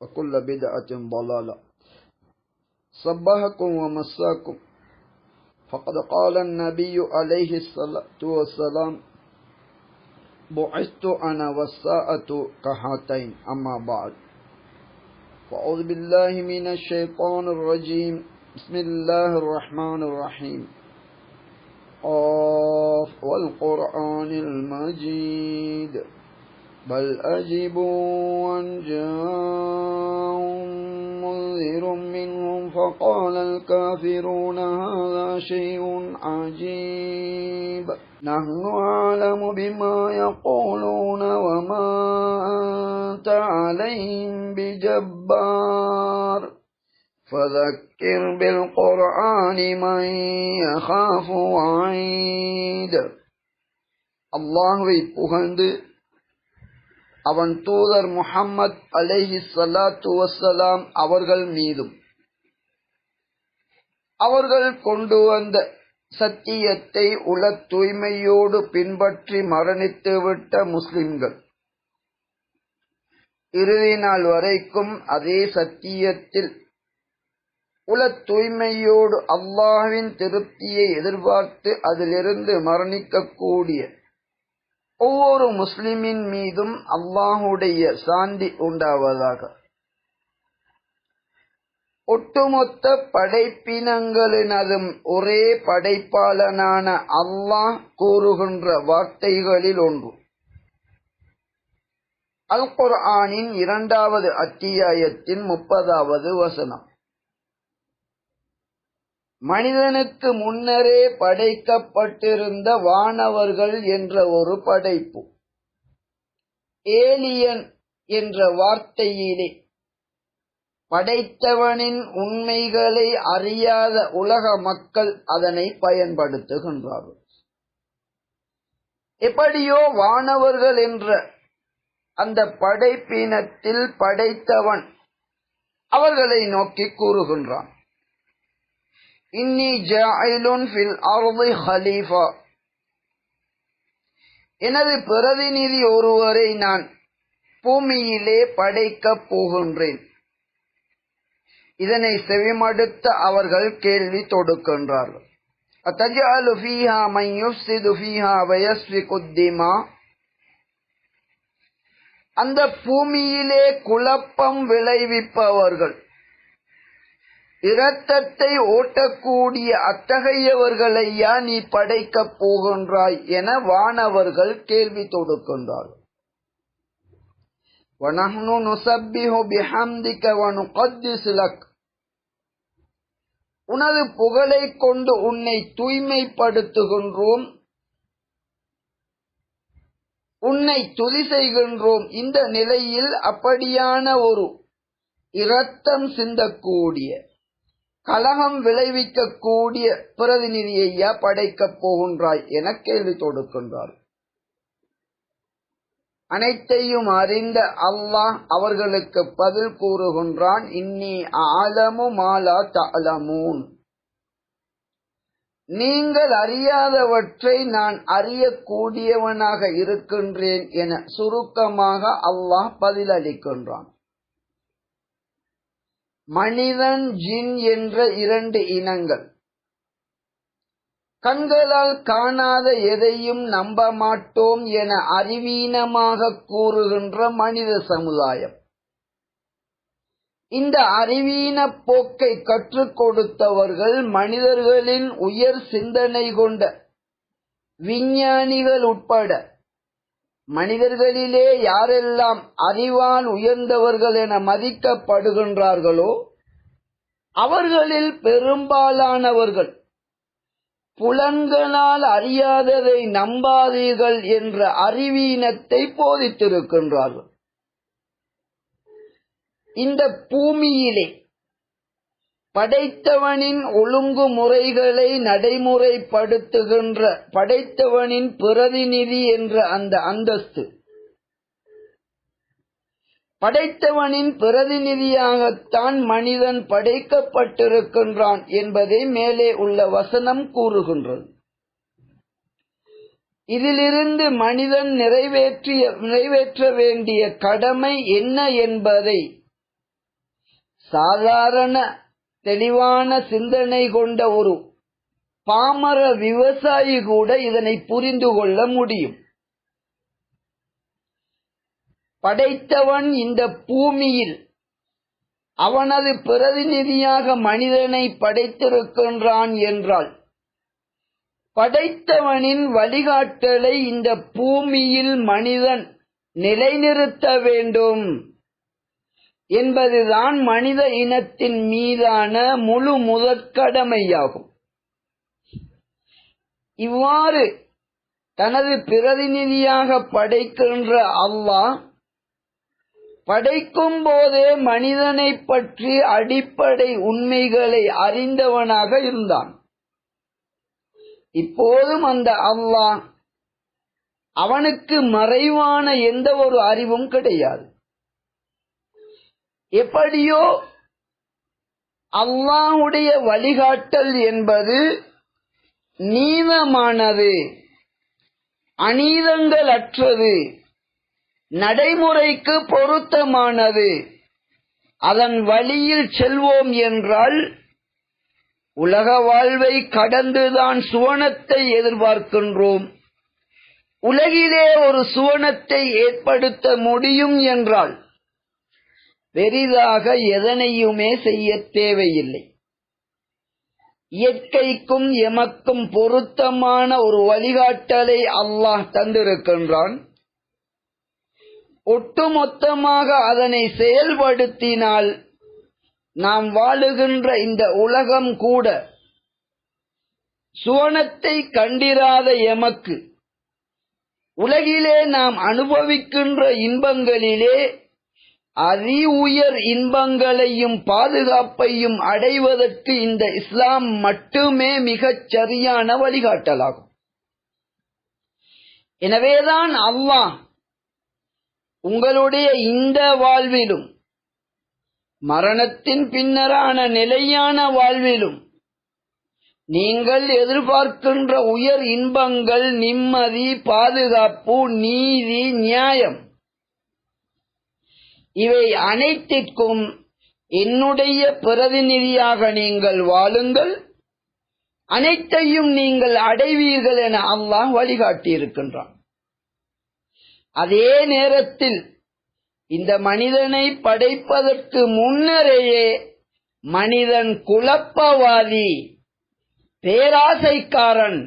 وكل بدعة ضلالة. صبحكم ومساكم. فقد قال النبي عليه الصلاة والسلام بعثت أنا والساعة كهاتين أما بعد. فأعوذ بالله من الشيطان الرجيم. بسم الله الرحمن الرحيم. قاف والقرآن المجيد. بل أجبوا أن جاءهم منذر منهم فقال الكافرون هذا شيء عجيب نحن أعلم بما يقولون وما أنت عليهم بجبار فذكر بالقرآن من يخاف وعيد அல்லாஹுவை புகழ்ந்து அவன் தூதர் முஹம்மத் அலேஹி சலாத்து வசலாம் அவர்கள் மீதும். அவர்கள் கொண்டு வந்த சத்தியத்தை உல தூய்மையோடு பின்பற்றி மரணித்துவிட்ட முஸ்லிம்கள். இறுதி நாள் வரைக்கும் அதே சத்தியத்தில் உல தூய்மையோடு அல்லாஹ்வின் திருப்தியை எதிர்பார்த்து அதிலிருந்து மரணிக்கக்கூடிய ஒவ்வொரு முஸ்லிமின் மீதும் அல்லாஹுடைய சாந்தி உண்டாவதாக. ஒட்டுமொத்த படைப்பினங்களினதும் ஒரே படைப்பாளனான அல்லாஹ் கூறுகின்ற வார்த்தைகளில் ஒன்று. அல் குர்ஆனின் இரண்டாவது அத்தியாயத்தின் முப்பதாவது வசனம். மனிதனுக்கு முன்னரே படைக்கப்பட்டிருந்த வானவர்கள் என்ற ஒரு படைப்பு. ஏலியன் என்ற வார்த்தையிலே படைத்தவனின் உண்மைகளை அறியாத உலக மக்கள் அதனை பயன்படுத்துகின்றார்கள். எப்படியோ வானவர்கள் என்ற அந்த படைப்பினத்தில் படைத்தவன் அவர்களை நோக்கி கூறுகின்றான். இன்னி ஜாயிலுன் ஃபில் அர்தி ஹலீஃபா எனது பிரதிநிதி ஒருவரை நான் பூமியிலே படைக்கப் போகின்றேன். இதனை செவிமடுத்த அவர்கள் கேள்வி தொடுக்கின்றார்கள். அத்தஜாலு ஃபீஹா மன் யுஃப்சிது ஃபீஹா வயஸ்ஃபிகு திமா அந்த பூமியிலே குழப்பம் விளைவிப்பவர்கள் இரத்தத்தை ஓட்டக்கூடிய அத்தகையவர்களையா நீ படைக்கப் போகின்றாய் என வானவர்கள் கேள்வி தொடுக்கின்றார்கள் وَنَحْنُ نُسَبِّحُ بِحَمْدِكَ وَنُقَدِّسُ لَكَ உனது புகழை கொண்டு உன்னை தூய்மைப்படுத்துகின்றோம் உன்னை துதி செய்கின்றோம் இந்த நிலையில் அப்படியான ஒரு இரத்தம் சிந்தக்கூடிய கலகம் விளைவிக்கக்கூடிய பிரதிநிதியையா படைக்கப் போகின்றாய் என கேள்வி தொடுக்கின்றார். அனைத்தையும் அறிந்த அல்லாஹ் அவர்களுக்கு பதில் கூறுகின்றான் இன்னி ஆலமு மாலா தலமூன் நீங்கள் அறியாதவற்றை நான் அறியக்கூடியவனாக இருக்கின்றேன் என சுருக்கமாக அல்லாஹ் பதிலளிக்கின்றான். மனிதன் ஜின் என்ற இரண்டு இனங்கள். கண்களால் காணாத எதையும் நம்ப மாட்டோம் என அறிவீனமாக கூறுகின்ற மனித சமுதாயம். இந்த அறிவீன போக்கை கற்றுக் கொடுத்தவர்கள் மனிதர்களின் உயர் சிந்தனை கொண்ட விஞ்ஞானிகள் உட்பட மனிதர்களிலே யாரெல்லாம் அறிவால் உயர்ந்தவர்கள் என மதிக்கப்படுகின்றார்களோ அவர்களில் பெரும்பாலானவர்கள் புலன்களால் அறியாததை நம்பாதீர்கள் என்ற அறிவீனத்தை போதித்திருக்கின்றார்கள். இந்த பூமியிலே படைத்தவனின் ஒழுங்குமுறைகளை நடைமுறைப்படுத்துகின்ற படைத்தவனின் பிரதிநிதி என்ற அந்த அந்தஸ்து. படைத்தவனின் பிரதிநிதியாகத்தான் மனிதன் படைக்கப்பட்டிருக்கின்றான் என்பதை மேலே உள்ள வசனம் கூறுகின்றது. இதிலிருந்து மனிதன் நிறைவேற்றிய நிறைவேற்ற வேண்டிய கடமை என்ன என்பதை சாதாரண தெளிவான சிந்தனை கொண்ட ஒரு பாமர விவசாயி கூட இதனை புரிந்து கொள்ள முடியும். படைத்தவன் இந்த பூமியில் அவனது பிரதிநிதியாக மனிதனை படைத்திருக்கின்றான் என்றால் படைத்தவனின் வழிகாட்டலை இந்த பூமியில் மனிதன் நிலைநிறுத்த வேண்டும். என்பதுதான் மனித இனத்தின் மீதான முழு முதற்கடமையாகும். இவ்வாறு தனது பிரதிநிதியாக படைக்கின்ற அல்லாஹ் படைக்கும் போதே மனிதனை பற்றி அடிப்படை உண்மைகளை அறிந்தவனாக இருந்தான். இப்போதும் அந்த அல்லாஹ் அவனுக்கு மறைவான எந்த ஒரு அறிவும் கிடையாது. எப்படியோ அல்லாஹுடைய வழிகாட்டல் என்பது நீதமானது அநீதங்கள் அற்றது நடைமுறைக்கு பொருத்தமானது. அதன் வழியில் செல்வோம் என்றால் உலக வாழ்வை கடந்துதான் சுவனத்தை எதிர்பார்க்கின்றோம். உலகிலே ஒரு சுவனத்தை ஏற்படுத்த முடியும் என்றால் பெரிதாக எதனையுமே செய்ய தேவையில்லை. இயற்கைக்கும் எமக்கும் பொருத்தமான ஒரு வழிகாட்டலை அல்லாஹ் தந்திருக்கின்றான். ஒட்டுமொத்தமாக அதனை செயல்படுத்தினால் நாம் வாழுகின்ற இந்த உலகம் கூட சுவனத்தை கண்டிராத எமக்கு உலகிலே நாம் அனுபவிக்கின்ற இன்பங்களிலே அதி உயர் இன்பங்களையும் பாதுகாப்பையும் அடைவதற்கு இந்த இஸ்லாம் மட்டுமே மிகச் சரியான வழிகாட்டலாகும். எனவேதான் அல்லாஹ் உங்களுடைய இந்த வாழ்விலும் மரணத்தின் பின்னரான நிலையான வாழ்விலும் நீங்கள் எதிர்பார்க்கின்ற உயர் இன்பங்கள் நிம்மதி பாதுகாப்பு நீதி நியாயம் இவை அனைத்திற்கும் என்னுடைய பிரதிநிதியாக நீங்கள் வாழுங்கள். அனைத்தையும் நீங்கள் அடைவீர்கள் என அல்லாஹ் வழிகாட்டியிருக்கின்றான் அதே நேரத்தில் இந்த மனிதனை படைப்பதற்கு முன்னரேயே மனிதன் குழப்பவாதி பேராசைக்காரன்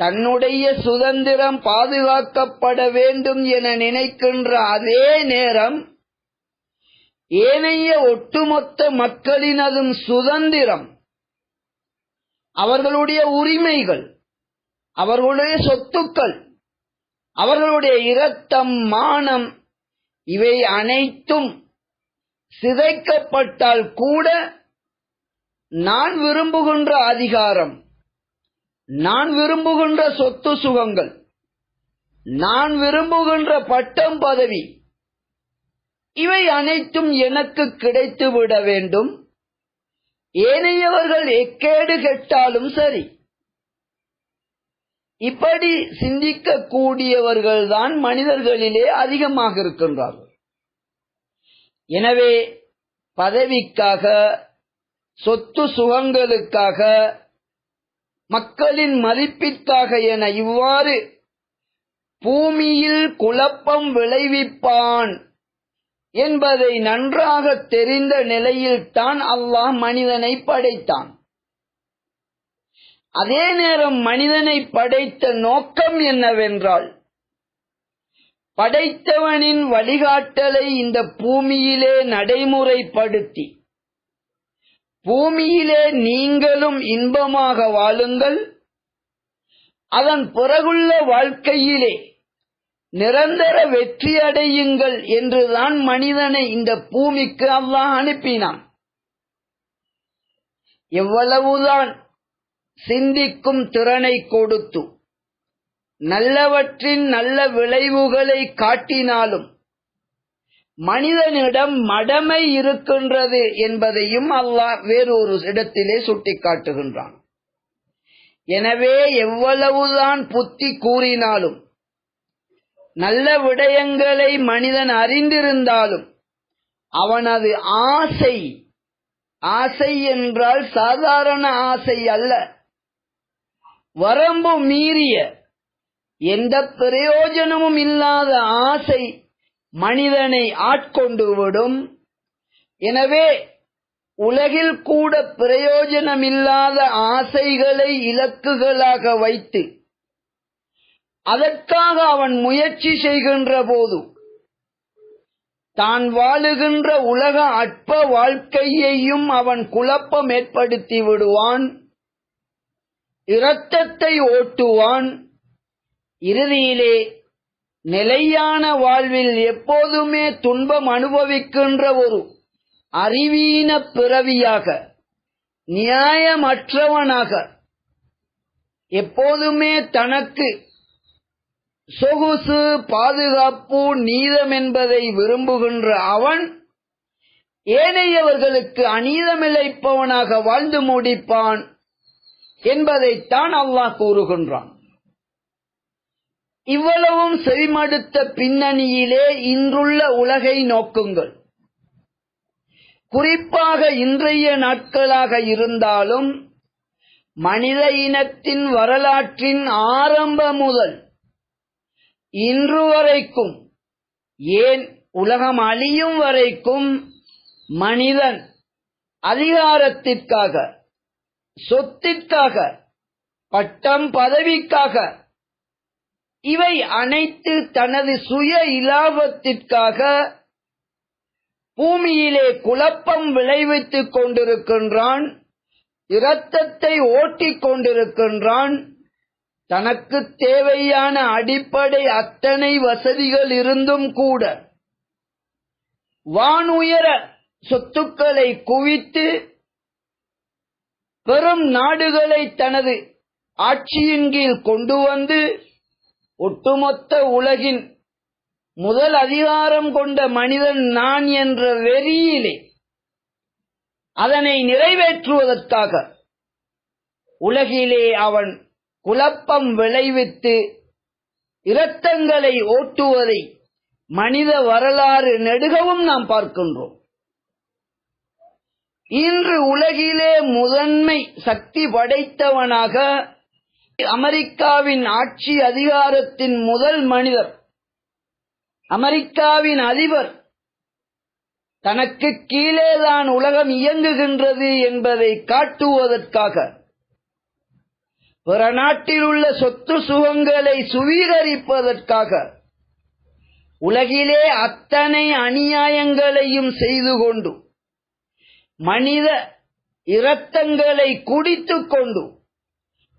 தன்னுடைய சுதந்திரம் பாதுகாக்கப்பட வேண்டும் என நினைக்கின்ற அதே நேரம் ஏனைய ஒட்டுமொத்த மக்களினதும் சுதந்திரம். அவர்களுடைய உரிமைகள் அவர்களுடைய சொத்துக்கள் அவர்களுடைய இரத்தம் மானம் இவை அனைத்தும் சிதைக்கப்பட்டால் கூட நான் விரும்புகின்ற அதிகாரம் நான் விரும்புகின்ற சொத்து சுகங்கள் நான் விரும்புகின்ற பட்டம் பதவி அனைத்தும் எனக்கு கிடைத்து விட வேண்டும். ஏனையவர்கள் எக்கேடு கெட்டாலும் சரி. இப்படி சிந்திக்கக்கூடியவர்கள் தான் மனிதர்களிலே அதிகமாக இருக்கின்றார்கள். எனவே பதவிக்காக சொத்து சுகங்களுக்காக மக்களின் மதிப்பிற்காக என இவ்வாறு பூமியில் குழப்பம் விளைவிப்பான் என்பதை நன்றாக தெரிந்த நிலையில்தான் அல்லாஹ் மனிதனை படைத்தான். அதே நேரம் மனிதனை படைத்த நோக்கம் என்னவென்றால் படைத்தவனின் வழிகாட்டலை இந்த பூமியிலே நடைமுறைப்படுத்தி பூமியிலே நீங்களும் இன்பமாக வாழுங்கள் அதன் பிறகுள்ள வாழ்க்கையிலே நிரந்தர வெற்றி அடையுங்கள் என்றுதான் மனிதனை இந்த பூமிக்கு அல்லாஹ் அனுப்பினான். எவ்வளவுதான் சிந்திக்கும் திறனை கொடுத்து நல்லவற்றின் நல்ல விளைவுகளை காட்டினாலும் மனிதனிடம் மடமை இருக்கின்றது என்பதையும் அல்லாஹ் வேறொரு இடத்திலே சுட்டிக்காட்டுகின்றான். எனவே எவ்வளவுதான் புத்தி கூறினாலும் நல்ல விடயங்களை மனிதன் அறிந்திருந்தாலும் அவனது ஆசை ஆசை என்றால் சாதாரண ஆசை அல்ல. வரம்பு மீறிய எந்த பிரயோஜனமும் இல்லாத ஆசை மனிதனை ஆட்கொண்டு விடும். எனவே உலகில் கூட பிரயோஜனமில்லாத ஆசைகளை இலக்குகளாக வைத்து அதற்காக அவன் முயற்சி செய்கின்ற போது தான் வாழுகின்ற உலக அற்ப வாழ்க்கையையும் அவன் குழப்பம் ஏற்படுத்தி விடுவான் இரத்தத்தை ஓட்டுவான் இறுதியிலே நிலையான வாழ்வில் எப்போதுமே துன்பம் அனுபவிக்கின்ற ஒரு அறிவீன பிறவியாக நியாயமற்றவனாக எப்போதுமே தனக்கு சொகுசு பாதுகாப்பு நீதம் என்பதை விரும்புகின்ற அவன் ஏனையவர்களுக்கு அநீதமில்லைப்பவனாக வாழ்ந்து முடிப்பான் என்பதைத்தான் அல்லாஹ் கூறுகின்றான். இவ்வளவும் செவிமடுத்த பின்னணியிலே இன்றுள்ள உலகை நோக்குங்கள். குறிப்பாக இன்றைய நாட்களாக இருந்தாலும் மனித இனத்தின் வரலாற்றின் ஆரம்பம் முதல் இன்று வரைக்கும் ஏன் உலகம் அழியும் வரைக்கும் மனிதன் அதிகாரத்திற்காக சொத்திற்காக பட்டம் பதவிக்காக இவை அனைத்து தனது சுய இலாபத்திற்காக பூமியிலே குழப்பம் விளைவித்துக் கொண்டிருக்கின்றான் இரத்தத்தை ஓட்டிக் கொண்டிருக்கின்றான் தனக்கு தேவையான அடிப்படை அத்தனை வசதிகள் இருந்தும் கூட வானுயர சொத்துக்களை குவித்து பெரும் நாடுகளை தனது ஆட்சியின் கீழ் கொண்டு வந்து ஒட்டுமொத்த உலகின் முதல் அதிகாரம் கொண்ட மனிதன் நான் என்ற வெறியிலே அதனை நிறைவேற்றுவதற்காக உலகிலே அவன் குழப்பம் விளைவித்து இரத்தங்களை ஓட்டுவதை மனித வரலாறு நெடுகவும் நாம் பார்க்கின்றோம். இன்று உலகிலே முதன்மை சக்தி படைத்தவனாக அமெரிக்காவின் ஆட்சி அதிகாரத்தின் முதல் மனிதர் அமெரிக்காவின் அதிபர் தனக்கு கீழேதான் உலகம் இயங்குகின்றது என்பதை காட்டுவதற்காக பிற நாட்டில் உள்ள சொத்து சுகங்களை சுவீகரிப்பதற்காக உலகிலே அத்தனை அநியாயங்களையும் செய்து கொண்டு மனித இரத்தங்களை குடித்துக் கொண்டு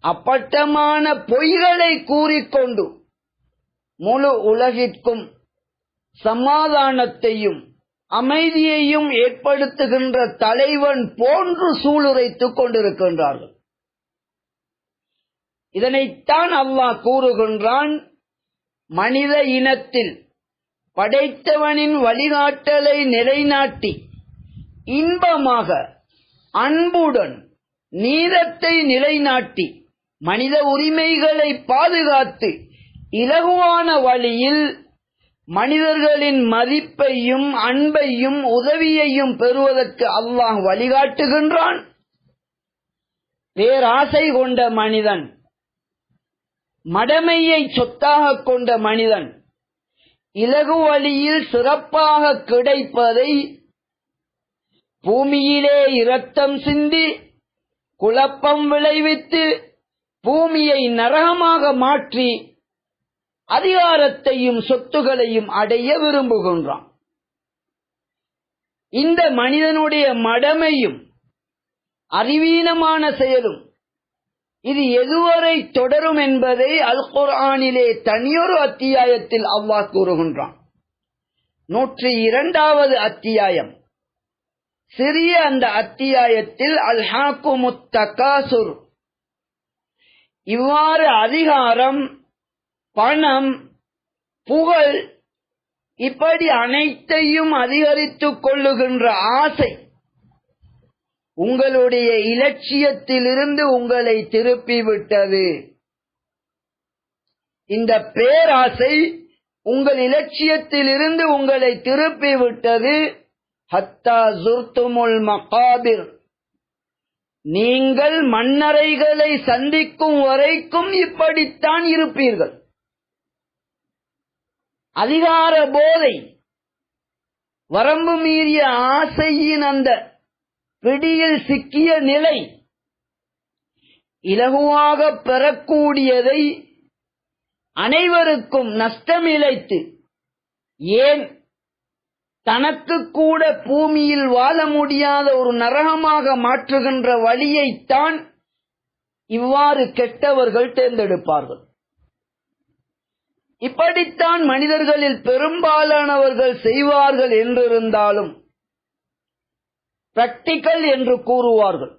அப்பட்டமான பொய்களை கூறிக்கொண்டு முழு உலகிற்கும் சமாதானத்தையும் அமைதியையும் ஏற்படுத்துகின்ற தலைவன் போன்று சூளுரைத்துக் கொண்டிருக்கின்றார்கள். இதனைத்தான் அல்லாஹ் கூறுகின்றான் மனித இனத்தில் படைத்தவனின் வழிகாட்டலை நிலைநாட்டி இன்பமாக அன்புடன் நீதத்தை நிலைநாட்டி மனித உரிமைகளை பாதுகாத்து இலகுவான வழியில் மனிதர்களின் மதிப்பையும் அன்பையும் உதவியையும் பெறுவதற்கு அல்லாஹ் வழிகாட்டுகின்றான். பேராசை கொண்ட மனிதன் மடமையை சொத்தாக கொண்ட மனிதன் இலகு வழியில் சிறப்பாக கிடைப்பதை பூமியிலே இரத்தம் சிந்தி குழப்பம் விளைவித்து பூமியை நரகமாக மாற்றி அதிகாரத்தையும் சொத்துகளையும் அடைய விரும்புகின்றான். இந்த மனிதனுடைய மடமையும் அறிவீனமான செயலும் இது எதுவரை தொடரும் என்பதை அல் குரானிலே தனியொரு அத்தியாயத்தில் அல்லாஹ் கூறுகின்றான். நூற்றி இரண்டாவது அத்தியாயம். சிறிய அந்த அத்தியாயத்தில் அல் தகாசுர். இவ்வாறு அதிகாரம் பணம் புகழ் இப்படி அனைத்தையும் அதிகரித்துக் கொள்ளுகின்ற ஆசை. உங்களுடைய இலட்சியத்திலிருந்து உங்களை திருப்பிவிட்டது. இந்த பேராசை உங்கள் இலட்சியத்திலிருந்து உங்களை திருப்பிவிட்டது. ஹத்தா ஜுர்துமுல் மகாபிர். நீங்கள் மன்னரைகளை சந்திக்கும் வரைக்கும் இப்படித்தான் இருப்பீர்கள். அதிகார போதை வரம்பு மீறிய ஆசையின் அந்த பிடியில் சிக்கிய நிலை இலகுவாக பெறக்கூடியதை அனைவருக்கும் நஷ்டமிழைத்து ஏன் தனக்கு கூட பூமியில் வாழ முடியாத ஒரு நரகமாக மாற்றுகின்ற வழியைத்தான் இவ்வாறு கெட்டவர்கள் தேர்ந்தெடுப்பார்கள். இப்படித்தான் மனிதர்களில் பெரும்பாலானவர்கள் செய்வார்கள் என்றிருந்தாலும் பிராக்டிக்கல் என்று கூறுவார்கள்.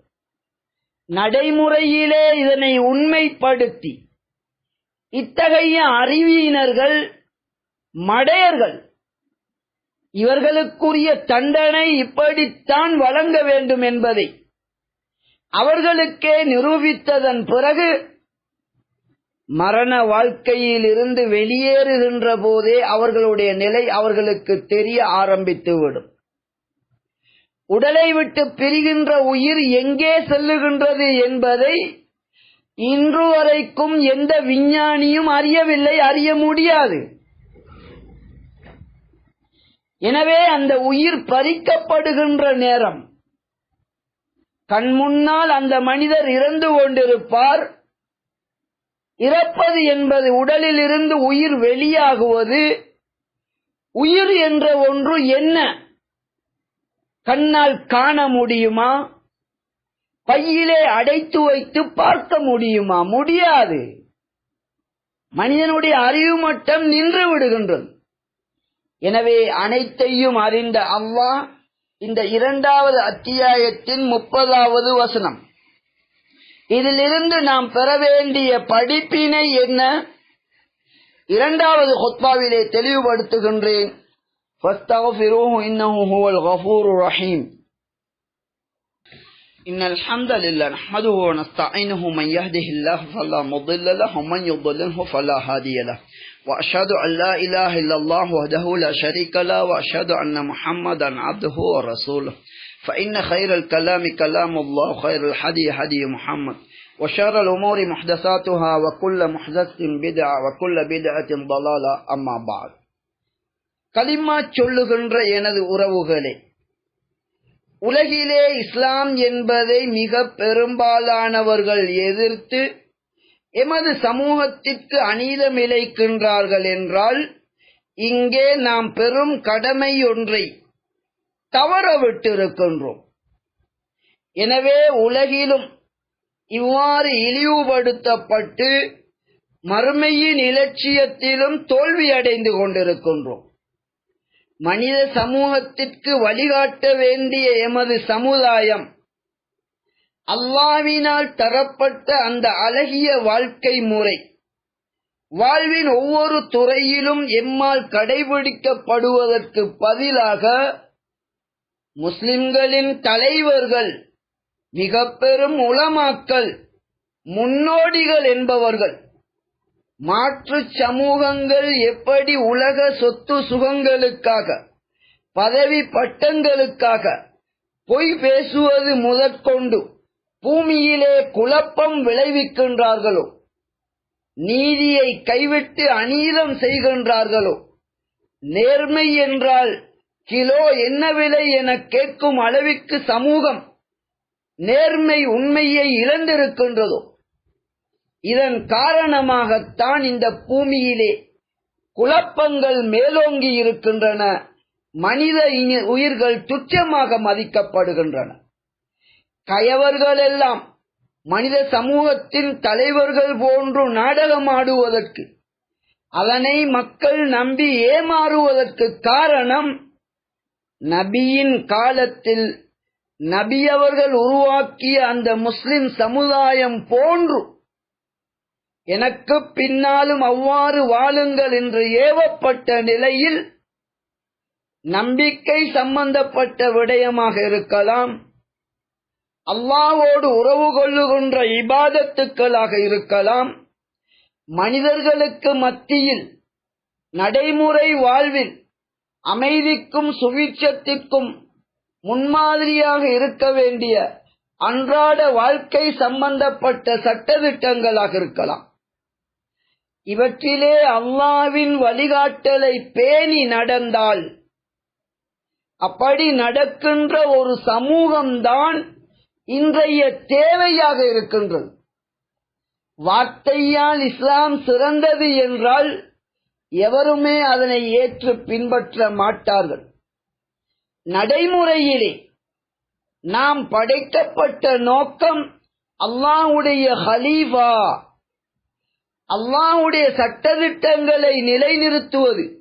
நடைமுறையிலே இதனை உண்மைப்படுத்தி இத்தகைய அறிவியினர்கள் மடையர்கள் இவர்களுக்குரிய தண்டனை இப்படித்தான் வழங்க வேண்டும் என்பதை அவர்களுக்கே நிரூபித்ததன் பிறகு மரண வாழ்க்கையில் இருந்து வெளியேறுகின்ற போதே அவர்களுடைய நிலை அவர்களுக்கு தெரிய ஆரம்பித்துவிடும். உடலை விட்டு பிரிகின்ற உயிர் எங்கே செல்லுகின்றது என்பதை இன்று வரைக்கும் எந்த விஞ்ஞானியும் அறியவில்லை அறிய முடியாது. எனவே அந்த உயிர் பறிக்கப்படுகின்ற நேரம். கண் முன்னால் அந்த மனிதர் இறந்து கொண்டிருப்பார். இறப்பது என்பது உடலில் இருந்து உயிர் வெளியாகுவது. உயிர் என்ற ஒன்று என்ன? கண்ணால் காண முடியுமா? பையிலே அடைத்து வைத்து பார்க்க முடியுமா? முடியாது. மனிதனுடைய அறிவு மட்டம் நின்று விடுகின்றது. எனவே அனைத்தையும் அறிந்த அல்லாஹ் இந்த இரண்டாவது அத்தியாயத்தின் முப்பதாவது வசனம். இதிலிருந்து நாம் பெற வேண்டிய படிப்பினை என்ன? இரண்டாவது ஹொத்பாவிலே தெளிவுபடுத்துகின்றேன். فاستغفروه إنه هو الغفور الرحيم. إن الحمد لله نحمده ونستعينه من يهده الله فلا مضل له ومن يضلله فلا هادي له. وأشهد أن لا إله إلا الله وحده لا شريك له وأشهد أن محمدا عبده ورسوله. فإن خير الكلام كلام الله خير الحدي حدي محمد. وشر الأمور محدثاتها وكل محدث بدعة وكل بدعة ضلالة أما بعد. கலிமா சொல்லுகின்ற எனது உறவுகளே உலகிலே இஸ்லாம் என்பதை மிக பெரும்பாலானவர்கள் எதிர்த்து எமது சமூகத்திற்கு அநீதம் இழைக்கின்றார்கள் என்றால் இங்கே நாம் பெரும் கடமை ஒன்றை தவற விட்டிருக்கின்றோம் எனவே உலகிலும் இவ்வாறு இழிவுபடுத்தப்பட்டு மறுமையின் இலட்சியத்திலும் தோல்வி அடைந்து கொண்டிருக்கின்றோம். மனித சமூகத்திற்கு வழிகாட்ட வேண்டிய எமது சமுதாயம். அல்லாவினால் தரப்பட்ட அந்த அழகிய வாழ்க்கை முறை. வாழ்வின் ஒவ்வொரு துறையிலும் எம்மால் கடைபிடிக்கப்படுவதற்கு பதிலாக முஸ்லிம்களின் தலைவர்கள் மிக பெரும் உளமாக்கல் முன்னோடிகள் என்பவர்கள். மாற்று சமூகங்கள் எப்படி உலக சொத்து சுகங்களுக்காக பதவி பட்டங்களுக்காக பொய் பேசுவது முதற்கொண்டு பூமியிலே குழப்பம் விளைவிக்கின்றார்களோ நீதியை கைவிட்டு அநீதம் செய்கின்றார்களோ நேர்மை என்றால் கிலோ என்ன விலை என கேட்கும் அளவிற்கு சமூகம் நேர்மை உண்மையை இழந்திருக்கின்றதோ இதன் காரணமாகத்தான் இந்த பூமியிலே குழப்பங்கள் மேலோங்கி இருக்கின்றன. மனித உயிர்கள் துச்சமாக மதிக்கப்படுகின்றன. கயவர்கள் எல்லாம் மனித சமூகத்தின் தலைவர்கள் போன்று நாடகமாடுவதற்கு அதனை மக்கள் நம்பி ஏமாறுவதற்கு காரணம் நபியின் காலத்தில் நபி அவர்கள் உருவாக்கிய அந்த முஸ்லிம் சமுதாயம் போன்று எனக்கு பின்னாலும் அவ்வாறு வாழுங்கள் என்று ஏவப்பட்ட நிலையில் நம்பிக்கை சம்பந்தப்பட்ட விடயமாக இருக்கலாம். அல்லாவோடு உறவு கொள்ளுகின்ற இபாதத்துக்களாக இருக்கலாம். மனிதர்களுக்கு மத்தியில் நடைமுறை வாழ்வில் அமைதிக்கும் சுவிட்சத்திற்கும் முன்மாதிரியாக இருக்க வேண்டிய அன்றாட வாழ்க்கை சம்பந்தப்பட்ட சட்டதிட்டங்களாக இருக்கலாம். இவற்றிலே அல்லாவின் வழிகாட்டலை பேணி நடந்தால் அப்படி நடக்கின்ற ஒரு சமூகம்தான் இன்றைய தேவையாக இருக்கின்றது. வார்த்தையால் இஸ்லாம் சிறந்தது என்றால் எவருமே அதனை ஏற்று பின்பற்ற மாட்டார்கள். நடைமுறையிலே நாம் படைக்கப்பட்ட நோக்கம் அல்லாவுடைய ஹலீஃபா அல்லாஹுடைய சட்டதிட்டங்களை நிலைநிறுத்துவது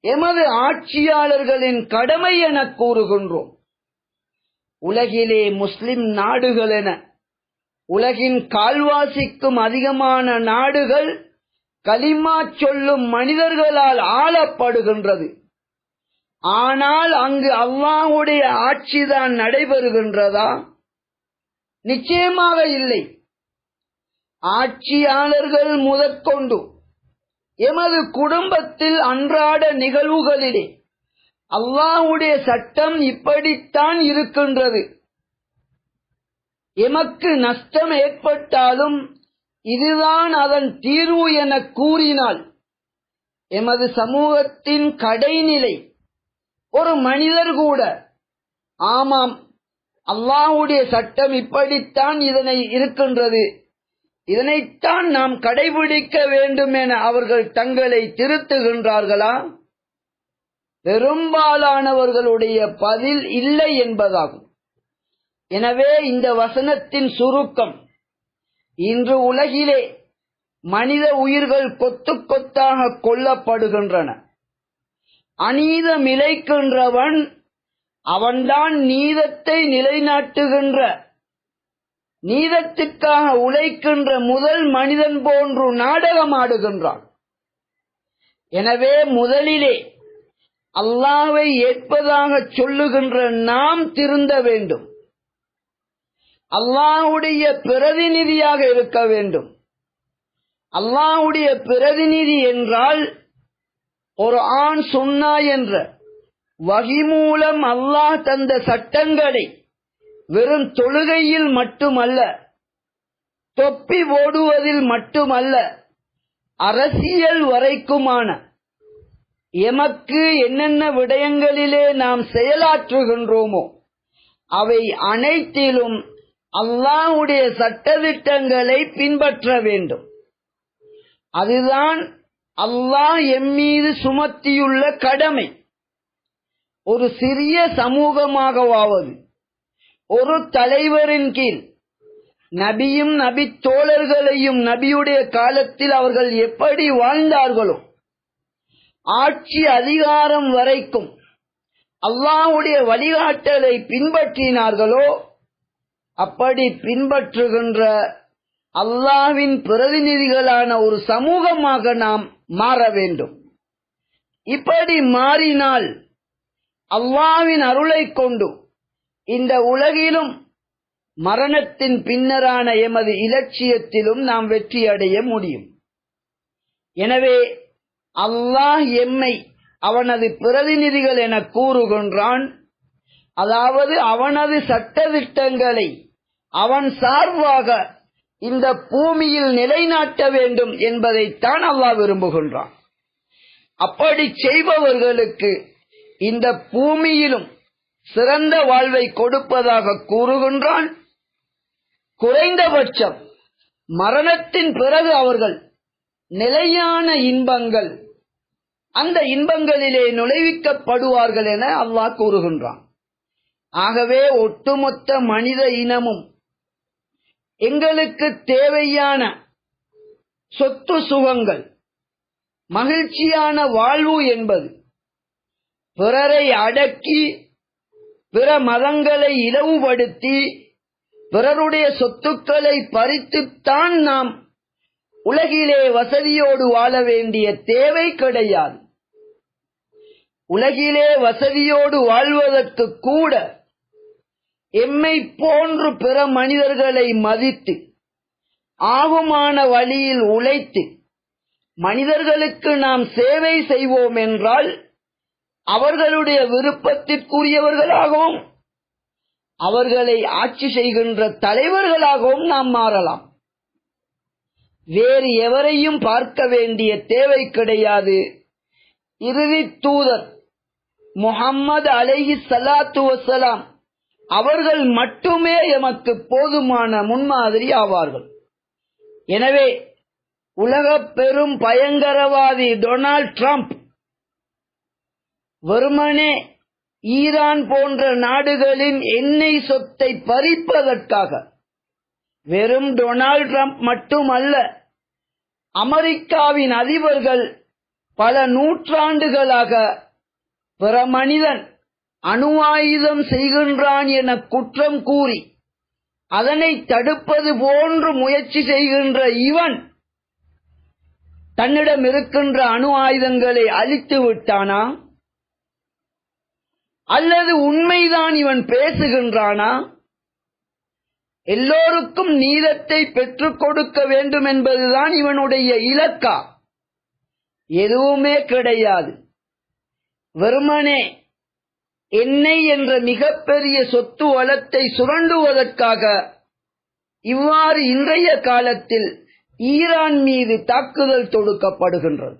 எமது ஆட்சியாளர்களின் கடமை என கூறுகின்றோம். உலகிலே முஸ்லிம் நாடுகள் என உலகின் கால்வாசிக்கும் அதிகமான நாடுகள் கலிமா சொல்லும் மனிதர்களால் ஆளப்படுகின்றது. ஆனால் அங்கு அல்லாஹுடைய ஆட்சிதான் நடைபெறுகின்றதா? நிச்சயமாக இல்லை. ஆட்சியாளர்கள் முதற்கொண்டு எமது குடும்பத்தில் அன்றாட நிகழ்வுகளிலே அல்லாஹுடைய சட்டம் இப்படித்தான் இருக்கின்றது. எமக்கு நஷ்டம் ஏற்பட்டாலும் இதுதான் அதன் தீர்வு என கூறினால் எமது சமூகத்தின் கடைநிலை ஒரு மனிதர் கூட ஆமாம் அல்லாஹுடைய சட்டம் இப்படித்தான் இதனை இருக்கின்றது. இதனைத்தான் நாம் கடைபிடிக்க வேண்டும் என அவர்கள் தங்களை திருத்துகின்றார்களா? பெரும்பாலானவர்களுடைய பதில் இல்லை என்பதாகும். எனவே இந்த வசனத்தின் சுருக்கம் இன்று உலகிலே மனித உயிர்கள் கொத்து கொத்தாக கொல்லப்படுகின்றன. அநீதம் இழைக்கின்றவன் அவன்தான் நீதத்தை நிலைநாட்டுகின்ற நீதத்துக்காக உழைக்கின்ற முதல் மனிதன் போன்று நாடகமாடுகின்றான். எனவே முதலிலே அல்லாவை ஏற்பதாக சொல்லுகின்ற நாம் திருந்த வேண்டும். அல்லாஹுடைய பிரதிநிதியாக இருக்க வேண்டும். அல்லாஹுடைய பிரதிநிதி என்றால் ஒரு ஆண் சுன்னா என்ற வகி மூலம் அல்லாஹ் தந்த சட்டங்களை வெறும் தொழுகையில் மட்டுமல்ல தொப்பி ஓடுவதில் மட்டுமல்ல அரசியல் வரைக்குமான எமக்கு என்னென்ன விடயங்களிலே நாம் செயலாற்றுகின்றோமோ அவை அனைத்திலும் அல்லாவுடைய சட்டதிட்டங்களை பின்பற்ற வேண்டும். அதுதான் அல்லாஹ் எம்மீது சுமத்தியுள்ள கடமை. ஒரு சிறிய சமூகமாகவாவது ஒரு தலைவரின் கீழ். நபியும் நபி தோழர்களையும் நபியுடைய காலத்தில் அவர்கள் எப்படி வாழ்ந்தார்களோ ஆட்சி அதிகாரம் வரைக்கும் அல்லாவுடைய வழிகாட்டலை பின்பற்றினார்களோ அப்படி பின்பற்றுகின்ற அல்லாவின் பிரதிநிதிகளான ஒரு சமூகமாக நாம் மாற வேண்டும். இப்படி மாறினால் அல்லாவின் அருளை கொண்டு இந்த உலகிலும் மரணத்தின் பின்னரான எமது இலட்சியத்திலும் நாம் வெற்றி அடைய முடியும். எனவே அல்லாஹ் எம்மை அவனது பிரதிநிதிகள் என கூறுகின்றான். அதாவது அவனது சட்டதிட்டங்களை அவன் சார்பாக இந்த பூமியில் நிலைநாட்ட வேண்டும் என்பதைத்தான் அல்லாஹ் விரும்புகின்றான். அப்படி செய்பவர்களுக்கு இந்த பூமியிலும் சிறந்த வாழ்வை கொடுப்பதாக கூறுகின்றான். குறைந்தபட்சம் மரணத்தின் பிறகு அவர்கள் நிலையான இன்பங்கள் அந்த இன்பங்களிலே நுழைவிக்கப்படுவார்கள் என அல்லாஹ் கூறுகின்றான். ஆகவே ஒட்டுமொத்த மனித இனமும் எங்களுக்கு தேவையான சொத்து சுகங்கள் மகிழ்ச்சியான வாழ்வு என்பது பிறரை அடக்கி பிற மதங்களை இலவுபடுத்தி பிறருடைய சொத்துக்களை பறித்துத்தான் நாம் உலகிலே வசதியோடு வாழ வேண்டிய தேவை கிடையாது. உலகிலே வசதியோடு வாழ்வதற்கு கூட எம்மை போன்று பிற மனிதர்களை மதித்து ஆகுமான வழியில் உழைத்து மனிதர்களுக்கு நாம் சேவை செய்வோம் என்றால் அவர்களுடைய விருப்பத்திற்குரியவர்களாகவும் அவர்களை ஆட்சி செய்கின்ற தலைவர்களாகவும் நாம் மாறலாம். வேறு எவரையும் பார்க்க வேண்டிய தேவை கிடையாது. இறுதி தூதர் முகம்மது அலஹி சலாத்து வசலாம் அவர்கள் மட்டுமே எமக்கு போதுமான முன்மாதிரி ஆவார்கள். எனவே உலக பெரும் பயங்கரவாதி டொனால்ட் ட்ரம்ப் வெறுமனே ஈரான் போன்ற நாடுகளின் எண்ணெய் சொத்தை பறிப்பதற்காக. வெறும் டொனால்ட் ட்ரம்ப் மட்டுமல்ல அமெரிக்காவின் அதிபர்கள் பல நூற்றாண்டுகளாக பிற மனிதன் அணு ஆயுதம் செய்கின்றான் என குற்றம் கூறி அதனை தடுப்பது போன்று முயற்சி செய்கின்ற இவன் தன்னிடம் இருக்கின்ற அணு ஆயுதங்களை அழித்து விட்டானா? அல்லது உண்மைதான் இவன் பேசுகின்றானா? எல்லோருக்கும் நீதத்தை பெற்றுக் கொடுக்க வேண்டும் என்பதுதான் இவனுடைய இலக்கா. எதுவுமே கிடையாது. வெறுமனே என்னை என்ற மிகப்பெரிய சொத்து வளத்தை சுரண்டுவதற்காக இவ்வாறு இன்றைய காலத்தில் ஈரான் மீது தாக்குதல் தொடுக்கப்படுகின்றது.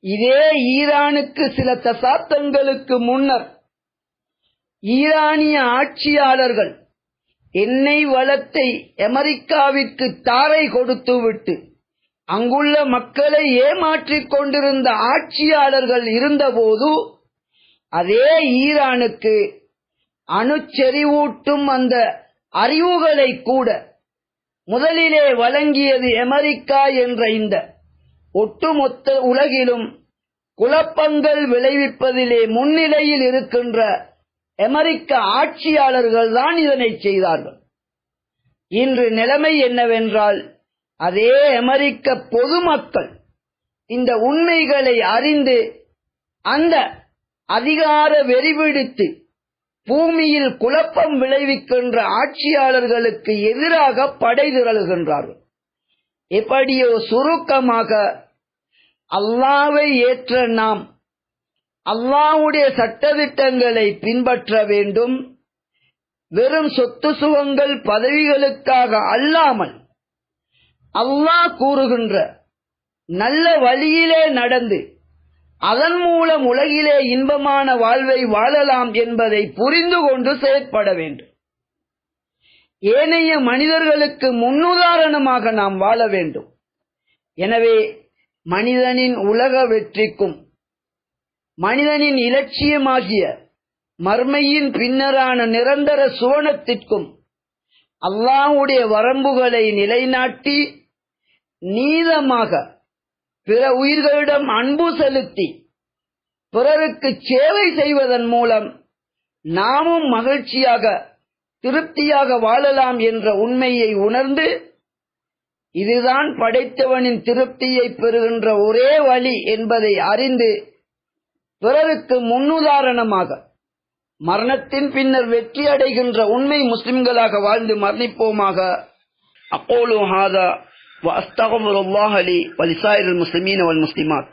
இதே ஈரானுக்கு சில தசாப்தங்களுக்கு முன்னர் ஈரானிய ஆட்சியாளர்கள் எண்ணெய் வளத்தை அமெரிக்காவிற்கு தாரை கொடுத்துவிட்டு அங்குள்ள மக்களை ஏமாற்றிக் கொண்டிருந்த ஆட்சியாளர்கள் இருந்தபோது அதே ஈரானுக்கு அணுச்செறிவூட்டும் அந்த அறிவுகளை கூட முதலிலே வழங்கியது அமெரிக்கா என்ற இந்த ஒட்டுமொத்த உலகிலும் குழப்பங்கள் விளைவிப்பதிலே முன்னிலையில் இருக்கின்ற அமெரிக்க ஆட்சியாளர்கள் தான் இதனை செய்தார்கள். இன்று நிலைமை என்னவென்றால் அதே அமெரிக்க பொதுமக்கள் இந்த உண்மைகளை அறிந்து அந்த அதிகார வெறிவிடுத்து பூமியில் குழப்பம் விளைவிக்கின்ற ஆட்சியாளர்களுக்கு எதிராக படை திரளுகின்றார்கள். எப்படியோ சுருக்கமாக அல்லாவை ஏற்ற நாம் அல்லாவுடைய சட்டதிட்டங்களை பின்பற்ற வேண்டும். வெறும் சொத்து சுகங்கள் பதவிகளுக்காக அல்லாமல் அல்லாஹ் கூறுகின்ற நல்ல வழியிலே நடந்து அதன் மூலம் உலகிலே இன்பமான வாழ்வை வாழலாம் என்பதை புரிந்து கொண்டு செயற்பட வேண்டும். ஏனைய மனிதர்களுக்கு முன்னுதாரணமாக நாம் வாழ வேண்டும். எனவே மனிதனின் உலக வெற்றிக்கும் மனிதனின் இலட்சியமாகிய மர்மையின் பின்னரான நிரந்தர சுவனத்திற்கும் அல்லாவுடைய வரம்புகளை நிலைநாட்டி நீதமாக பிற உயிர்களிடம் அன்பு செலுத்தி பிறருக்கு சேவை செய்வதன் மூலம் நாமும் மகிழ்ச்சியாக திருப்தியாக வாழலாம் என்ற உண்மையை உணர்ந்து இதுதான் படைத்தவனின் திருப்தியை பெறுகின்ற ஒரே வழி என்பதை அறிந்து பிறருக்கு முன்னுதாரணமாக மரணத்தின் பின்னர் வெற்றி அடைகின்ற உண்மை முஸ்லிம்களாக வாழ்ந்து மரணிப்போமாக அக்கோலு ஹாதா وأستغفر الله لي ولسائر المسلمين والمسلمات